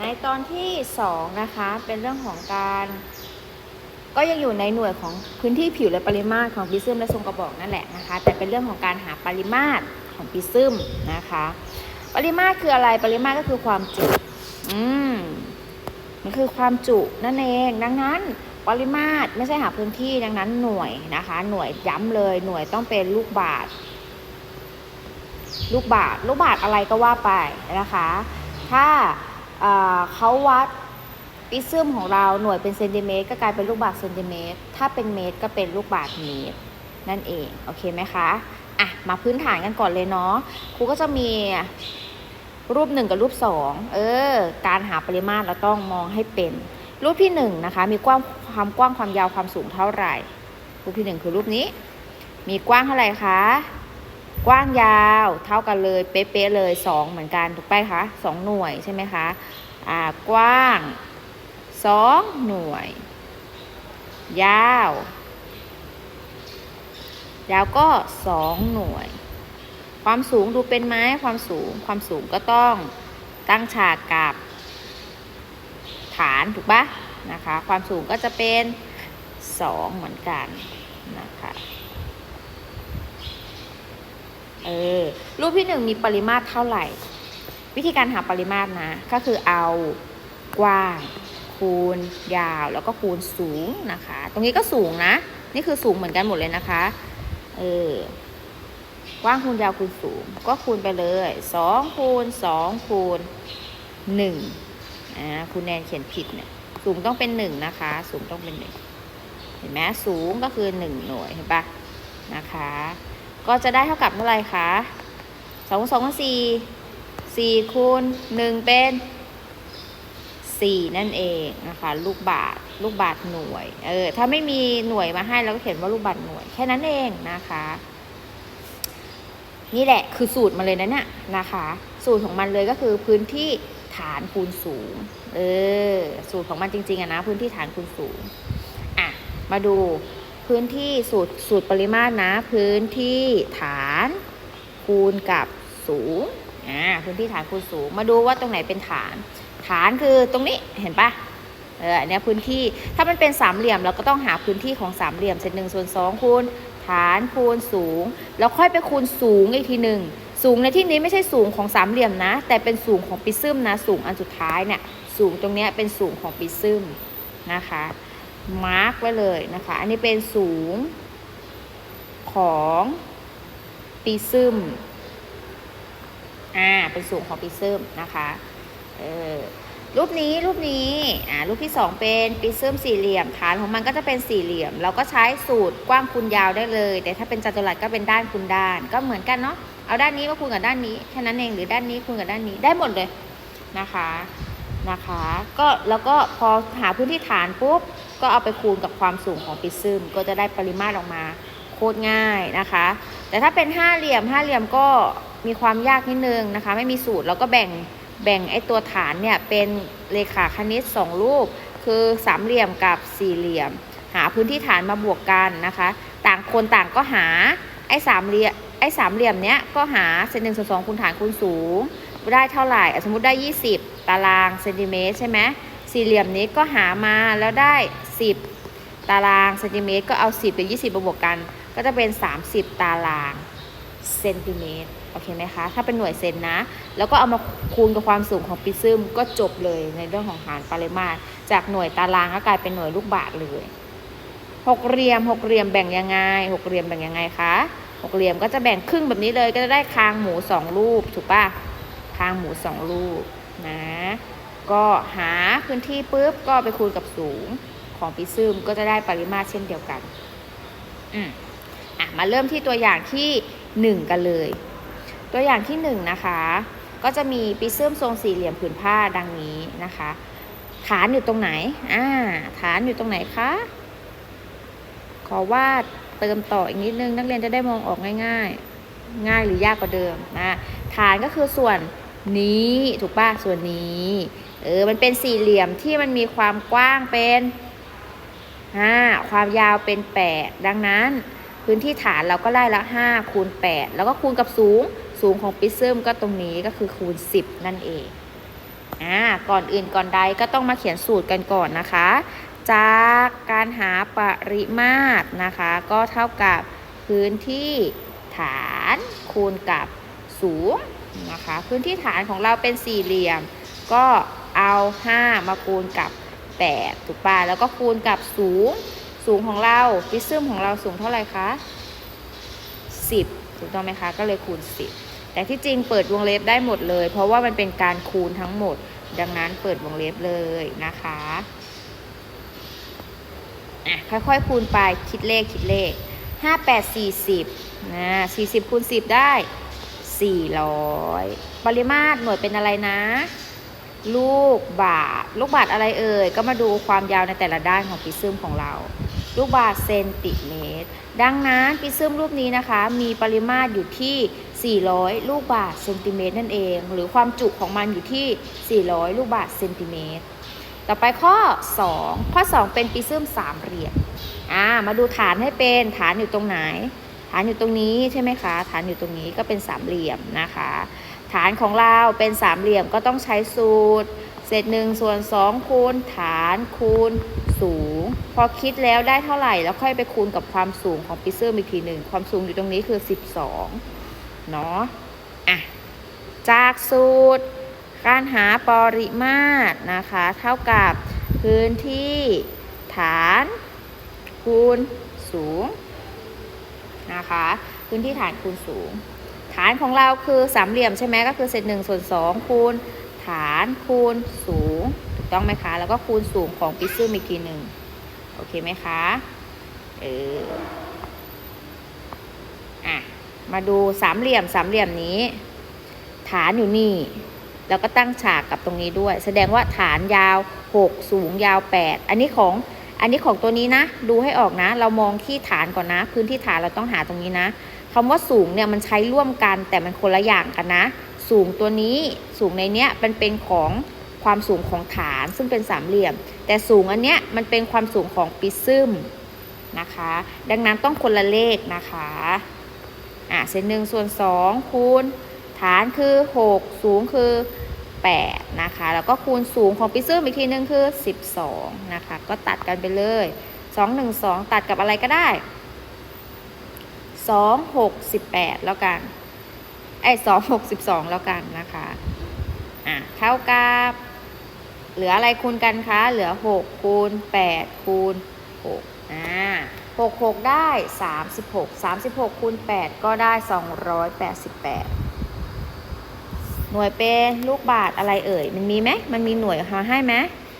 ในตอนที่สองนะคะเป็นเรื่องของการ ก็ยังอยู่ในหน่วยของพื้นที่ผิวและปริมาตรของปิซึมและทรงกระบอกนั่นแหละนะคะ แต่เป็นเรื่องของการหาปริมาตรของปิซึมนะคะ ปริมาตรคืออะไรปริมาตรก็คือความจุอืมมันคือความจุนั่นเอง ดังนั้นปริมาตรไม่ใช่หาพื้นที่ดังนั้นหน่วยนะคะ หน่วยย้ำเลยหน่วยต้องเป็นลูกบาทลูกบาทลูกบาทอะไรก็ว่าไปนะคะ ถ้า เขาวัดปิซึมของเราหน่วยเป็นเซนติเมตรก็กลายเป็นลูกบาทเซนติเมตร ถ้าเป็นเมตรก็เป็นลูกบาทเมตร นั่นเอง โอเคไหมคะ อะ มาพื้นฐานกันก่อนเลยเนาะ ครูก็จะมีรูปหนึ่งกับรูปสองเออ การหาปริมาตรเราต้องมองให้เป็น รูปที่หนึ่งนะคะ มีกว้างความกว้างความยาวความสูงเท่าไหร่ รูปที่หนึ่งคือรูปนี้ มีกว้างเท่าไหร่คะ กว้างยาวเท่ากันเลยเป๊ะๆเลยสองเหมือนกันถูกไปคะสองหน่วยใช่ไหมคะอ่ากว้างสองหน่วย ยาว ยาวก็สองหน่วย ความสูงดูเป็นไหมความสูงความสูงก็ต้องตั้งฉากกับฐานถูกปะนะคะ ความสูงก็จะเป็นสองเหมือนกันนะคะ เออรูปที่หนึ่งมีปริมาตรเท่าไหร่ วิธีการหาปริมาตรนะ ก็คือเอากว้าง คูณ ยาว แล้วก็คูณสูงนะคะ ตรงนี้ก็สูงนะ นี่คือสูงเหมือนกันหมดเลยนะคะ เออกว้างคูณยาวคูณสูง ก็คูณไปเลยสองคูณสองคูณหนึ่งอ่าคุณแนนเขียนผิดเนี่ยสูงต้องเป็นหนึ่งนะคะ สูงต้องเป็นหนึ่งเห็นไหมสูงก็คือหนึ่งหน่วยเห็นปะนะคะ ก็จะได้เท่ากับเท่าไหร่คะสองสองสี่สี่คูณหนึ่งเป็นสี่นั่นเองนะคะลูกบาทลูกบาทหน่วยเออถ้าไม่มีหน่วยมาให้เราก็เขียนว่าลูกบาทหน่วย แค่นั้นเองนะคะ นี่แหละคือสูตรมาเลยนะเนี่ยนะคะ สูตรของมันเลยก็คือพื้นที่ฐานคูณสูงเออสูตรของมันจริงๆอะนะพื้นที่ฐานคูณสูงอะมาดู พื้นที่สูตรสูตรปริมาตรนะ พื้นที่ฐานคูณกับสูงอ่าพื้นที่ฐานคูณสูง มาดูว่าตรงไหนเป็นฐาน ฐานคือตรงนี้เห็นปะเอออันเนี้ยพื้นที่ถ้ามันเป็นสามเหลี่ยมเราก็ต้องหาพื้นที่ของสามเหลี่ยมเศษหนึ่งส่วนสองคูณฐานคูณสูง แล้วค่อยไปคูณสูงอีกทีหนึ่งสูงในที่นี้ไม่ใช่สูงของสามเหลี่ยมนะ แต่เป็นสูงของปิซึมนะ สูงอันสุดท้ายเนี่ยสูงตรงนี้เป็นสูงของปิซึมนะคะ มาร์กไว้เลยนะคะ อันนี้เป็นสูงของปีซึมอ่า เป็นสูงของปีซึมนะคะ เออรูปนี้รูปนี้อ่ารูปที่สองเป็นปีซึมสี่เหลี่ยมฐานของมันก็จะเป็นสี่เหลี่ยม เราก็ใช้สูตรกว้างคูณยาวได้เลย แต่ถ้าเป็นจัตุรัสก็เป็นด้านคูณด้าน ก็เหมือนกันเนาะเอาด้านนี้มาคูณกับด้านนี้แค่นั้นเองหรือด้านนี้คูณกับด้านนี้ได้หมดเลยนะคะนะคะ ก็แล้วก็พอหาพื้นที่ฐานปุ๊บ ก็เอาไปคูณกับความสูงของปิซึมก็จะได้ปริมาตรออกมาโคตรง่ายนะคะ แต่ถ้าเป็นห้าเหลี่ยมห้าเหลี่ยมก็มีความยากนิดนึงนะคะ ไม่มีสูตรเราก็แบ่งแบ่งไอตัวฐานเนี่ยเป็นเลขาคณิตสองรูป คือสามเหลี่ยมกับสี่เหลี่ยม หาพื้นที่ฐานมาบวกกันนะคะ ต่างคนต่างก็หาไอสามเหลี่ยมไอสามเหลี่ยมเนี้ยก็หาเซนหนึ่งส่วนสองคูณฐานคูณสูงได้เท่าไหร่อสมมติได้ 20 ตารางเซนติเมตรใช่ไหมสี่เหลี่ยมนี้ก็หามาแล้วได้ 10 ตารางเซนติเมตรก็เอา 10กับ20 บวกกัน ก็จะเป็น 30 ตารางเซนติเมตรโอเคไหมคะ ถ้าเป็นหน่วยเซนนะ แล้วก็เอามาคูณกับความสูงของปิซึมก็จบเลยในเรื่องของหารปริมาตร จากหน่วยตารางก็กลายเป็นหน่วยลูกบาศก์เลยหกเหลี่ยมหกเหลี่ยมแบ่งยังไงหกเหลี่ยมแบ่งยังไงคะหกเหลี่ยมก็จะแบ่งครึ่งแบบนี้เลยก็จะได้คางหมูสองรูปถูกปะคางหมูสองรูปนะ ก็หาพื้นที่ปุ๊บก็ไปคูณกับสูง ของปิซึมก็จะได้ปริมาตรเช่นเดียวกัน อืมอะมาเริ่มที่ตัวอย่างที่หนึ่งกันเลย ตัวอย่างที่หนึ่งนะคะ ก็จะมีปิซึมทรงสี่เหลี่ยมผืนผ้าดังนี้นะคะ ฐานอยู่ตรงไหน อ่า ฐานอยู่ตรงไหนคะ ขอวาดเติมต่ออีกนิดนึง นักเรียนจะได้มองออกง่ายๆ ง่ายหรือยากกว่าเดิมนะฐานก็คือส่วนนี้ถูกป่ะส่วนนี้ เออ มันเป็นสี่เหลี่ยมที่มันมีความกว้างเป็น ห้าความยาวเป็นแปดดังนั้น พื้นที่ฐานเราก็ไล่ละห้าคูณแปดแล้วก็คูณกับสูง สูงของปิซึมก็ตรงนี้ก็คือคูณสิบนั่นเองอ่าก่อนอื่นก่อนใดก็ต้องมาเขียนสูตรกันก่อนนะคะ จากการหาปริมาตรนะคะ ก็เท่ากับพื้นที่ฐานคูณกับสูงนะคะ พื้นที่ฐานของเราเป็นสี่เหลี่ยม ก็เอา 5 มาคูณกับ 8 ถูกป่ะแล้วก็คูณกับสูง สูงของเราพิซึมของเราสูงเท่าไหร่คะ 10 ถูกต้องไหมคะ ก็เลยคูณ 10 แต่ที่จริงเปิดวงเล็บได้หมดเลย เพราะว่ามันเป็นการคูณทั้งหมด ดังนั้นเปิดวงเล็บเลยนะคะอะค่อยๆ คูณไปคิดเลขคิดเลข 5 8 40นะ40คูณ10 ได้ 400 ปริมาตรหน่วยเป็นอะไรนะ ลูกบาทลูกบาทอะไรเอ่ย ก็มาดูความยาวในแต่ละด้านของพิซึมของเรา ลูกบาทเซนติเมตร ดังนั้นพิซึมรูปนี้นะคะ มีปริมาตรอยู่ที่ 400 ลูกบาทเซนติเมตรนั่นเอง หรือความจุของมันอยู่ที่ 400 ลูกบาทเซนติเมตร ต่อไปข้อ 2 ข้อ 2 เป็นพิซึมสามเหลี่ยมอ่ามาดูฐานให้เป็นฐานอยู่ตรงไหน ฐานอยู่ตรงนี้ใช่ไหมคะ ฐานอยู่ตรงนี้ก็เป็นสามเหลี่ยมนะคะานของเราเป็นสามเหลี่ยมก็ต้องใช้สูตร เศษหนึ่งส่วนสองคูณฐานคูณสูง พอคิดแล้วได้เท่าไหร่ แล้วค่อยไปคูณกับความสูงของปิซึมอีกทีหนึ่งความสูงอยู่ตรงนี้คือ 12 เนาะอะจากสูตร การหาปริมาตรนะคะ เท่ากับพื้นที่ฐานคูณสูงนะคะ พื้นที่ฐานคูณสูง ฐานของเราคือสามเหลี่ยมใช่ไหมก็คือเศษหนึ่งส่วนสองคูณ ฐานคูณสูง ถูกต้องไหมคะ แล้วก็คูณสูงของปิซึมอีกทีหนึ่งโอเคไหมคะเอออะมาดูสามเหลี่ยมสามเหลี่ยมนี้ ฐานอยู่นี่ แล้วก็ตั้งฉากกับตรงนี้ด้วย แสดงว่าฐานยาว 6 สูงยาว 8 อันนี้ของอันนี้ของตัวนี้นะ ดูให้ออกนะ เรามองที่ฐานก่อนนะ พื้นที่ฐานเราต้องหาตรงนี้นะ คำว่าสูงเนี่ยมันใช้ร่วมกันแต่มันคนละอย่างกันนะ สูงตัวนี้สูงในเนี้ยมันเป็นของความสูงของฐานซึ่งเป็นสามเหลี่ยม แต่สูงอันเนี้ยมันเป็นความสูงของปิซึมนะคะ ดังนั้นต้องคนละเลขนะคะอะเศษหนึ่งส่วนสองคูณฐานคือ 6 สูงคือ8นะคะแล้วก็คูณสูงของปิซึมอีกทีนึงคือ 12นะคะก็ตัดกันไปเลย 2 1 2 ตัดกับอะไรก็ได้ 2 6 18แล้วกันไอ้2 6 12แล้วกันนะคะอะเท่ากับเหลืออะไรคูณกันคะ เหลือ6คูณ8คูณ6อ่า6 6ได้36 36คูณ8ก็ได้288หน่วยเป็นลูกบาทอะไรเอ่ย มันมีไหมมันมีหน่วยมาให้ไหม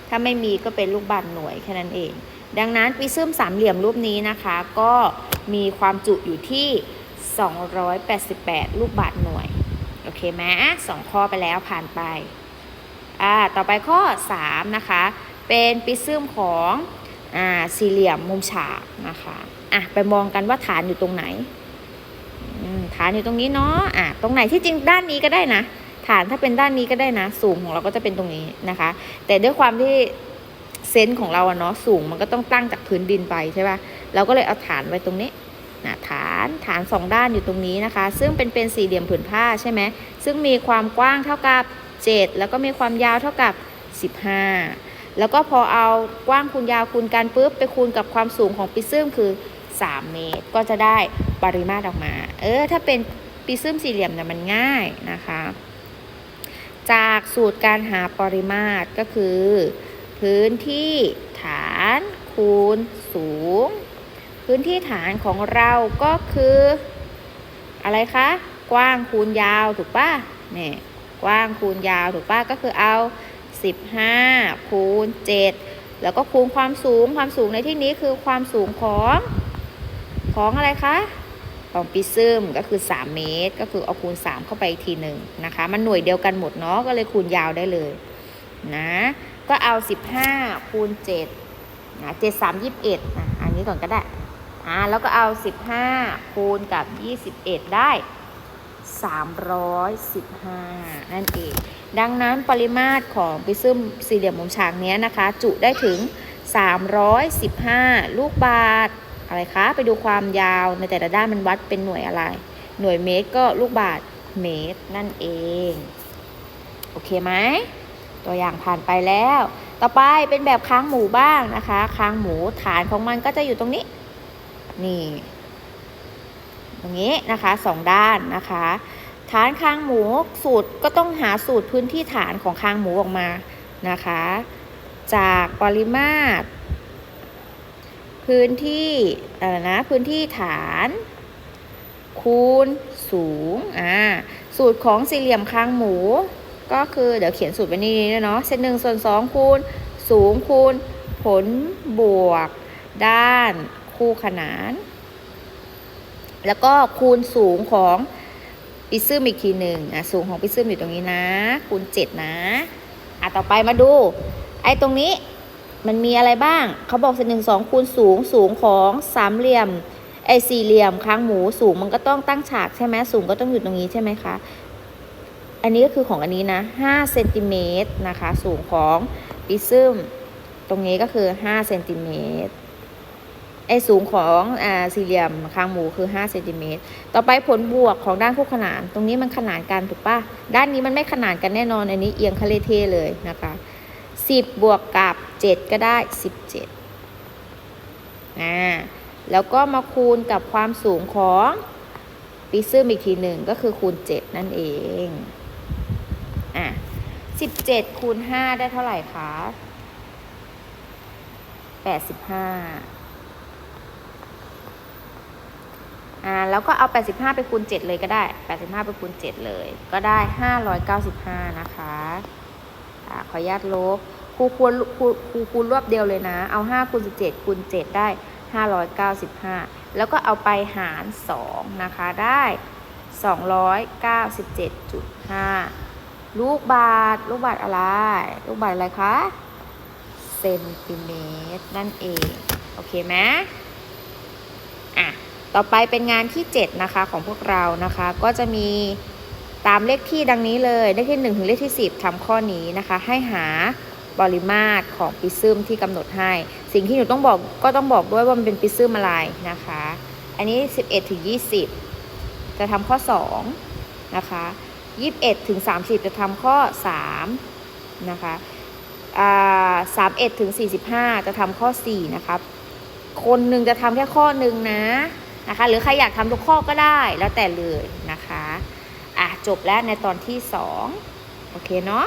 ถ้าไม่มีก็เป็นลูกบาทหน่วยแค่นั้นเอง ดังนั้นปิซึมสามเหลี่ยมรูปนี้นะคะ ก็มีความจุอยู่ที่ 288 ลูกบาทหน่วย โอเคไหมสองข้อไปแล้วผ่านไป อ่า ต่อไปข้อ 3 นะคะ เป็นปิซึมของ อ่า สี่เหลี่ยมมุมฉากนะคะ อะ ไปมองกันว่าฐานอยู่ตรงไหนอืมฐานอยู่ตรงนี้เนาะ อะ ตรงไหนที่จริงด้านนี้ก็ได้นะ ฐานถ้าเป็นด้านนี้ก็ได้นะ สูงของเราก็จะเป็นตรงนี้นะคะ แต่ด้วยความที่ เซนส์ของเราอะเนาะสูงมันก็ต้องตั้งจากพื้นดินไปใช่ปะ่ะเราก็เลยเอาฐานไว้ตรงนี้นะฐานฐานสองด้านอยู่ตรงนี้นะคะ ซึ่งเป็นเป็นสี่เหลี่ยมผืนผ้าใช่ไหมซึ่งมีความกว้างเท่ากับ 7 แล้วก็มีความยาวเท่ากับ 15 แล้วก็พอเอากว้างคูณยาวคูณกันปุ๊บไปคูณกับความสูงของปิซึมคือ 3 เมตร ก็จะได้ปริมาตรออกมา เออถ้าเป็นปิซึมสี่เหลี่ยมเนี่ยมันง่ายนะคะ จากสูตรการหาปริมาตรก็คือ พื้นที่ฐานคูณสูง พื้นที่ฐานของเราก็คือ อะไรคะ กว้างคูณยาวถูกป่ะเนี่ยกว้างคูณยาวถูกป่ะก็คือเอา 15 คูณ 7 แล้วก็คูณความสูงความสูงในที่นี้คือความสูงของของอะไรคะของปิซึมก็คือ 3 เมตร ก็คือเอาคูณ 3 เข้าไปอีกทีหนึ่งนะคะ มันหน่วยเดียวกันหมดเนาะก็เลยคูณยาวได้เลยนะ ก็เอา 15คูณ7นะ7 3 21นะอันนี้ก่อนก็ได้อ่าแล้วก็เอา 15คูณกับ 21 ได้ 315 นั่นเอง ดังนั้นปริมาตรของปิซึมสี่เหลี่ยมมุมฉากนี้นะคะ จุได้ถึง 315 ลูกบาทอะไรคะ ไปดูความยาวในแต่ละด้านมันวัดเป็นหน่วยอะไร หน่วยเมตรก็ลูกบาทเมตรนั่นเอง โอเคไหม ตัวอย่างผ่านไปแล้ว ต่อไปเป็นแบบค้างหมูบ้างนะคะ ค้างหมูฐานของมันก็จะอยู่ตรงนี้ นี่ ตรงนี้นะคะสองด้านนะคะ ฐานคางหมูสูตรก็ต้องหาสูตรพื้นที่ฐานของคางหมูออกมานะคะ จากปริมาตร พื้นที่อะไรนะพื้นที่ฐาน คูณสูงอ่าสูตรของสี่เหลี่ยมคางหมู ก็คือเดี๋ยวเขียนสูตรไว้นี่ด้วยเนาะเส้นหนึ่งส่วนสองคูณสูงคูณผลบวก ด้านคู่ขนาน แล้วก็คูณสูงของปิซึมอีกทีหนึ่งอะสูงของปิซึมอยู่ตรงนี้นะ คูณเจ็ดนะอะต่อไปมาดู ไอ้ตรงนี้มันมีอะไรบ้าง เขาบอกเส้นหนึ่งสองคูณสูงสูงของสามเหลี่ยมไอ้สี่เหลี่ยมค้างหมูสูงมันก็ต้องตั้งฉากใช่ไหมสูงก็ต้องอยู่ตรงนี้ใช่ไหมคะ อันนี้ก็คือของอันนี้นะ5เซนติเมตรนะคะ สูงของปิซึมตรงนี้ก็คือ5เซนติเมตรไอ้สูงของอ่าสี่เหลี่ยมคางหมูคือ5เซนติเมตรต่อไปผลบวกของด้านคู่ขนาน ตรงนี้มันขนานกันถูกปะด้านนี้มันไม่ขนานกันแน่นอน อันนี้เอียงคาเลเทเลยนะคะ 10 บวกกับ 7 ก็ได้ 17อ่าแล้วก็มาคูณกับความสูงของปิซึมอีกทีหนึ่งก็คือคูณ 7 นั่นเอง อะ17คูณ5ได้เท่าไหร่คะ85อ่าแล้วก็เอา85ไปคูณ7เลยก็ได้85ไปคูณ7เลย ก็ได้595นะคะอ่าขออนุญาตลบครูควรครูครูคูณรวบเดียวเลยนะ เอา5คูณ17คูณ7ได้595แล้วก็เอาไปหาร2นะคะได้297.5 ลูกบาทลูกบาทอะไร ลูกบาทอะไรคะเซนติเมตรนั่นเอง โอเคไหมอะต่อไปเป็นงานที่ 7 นะคะของพวกเรานะคะ ก็จะมีตามเลขที่ดังนี้เลย เลขที่ 1 ถึงเลขที่ 10ทำข้อนี้นะคะ ให้หาปริมาตรของปิซึมที่กำหนดให้ สิ่งที่หนูต้องบอกก็ต้องบอกด้วยว่ามันเป็นปิซึมอะไรนะคะ อันนี้ 11 ถึง 20 จะทำข้อ 2 นะคะ 21ถึง30 จะทำข้อ 3 นะคะอ่า31ถึง45จะทำข้อ4นะครับ คนหนึ่งจะทำแค่ข้อหนึ่งนะนะคะ หรือใครอยากทำทุกข้อก็ได้แล้วแต่เลยนะคะ อะจบแล้วในตอนที่2โอเคเนาะ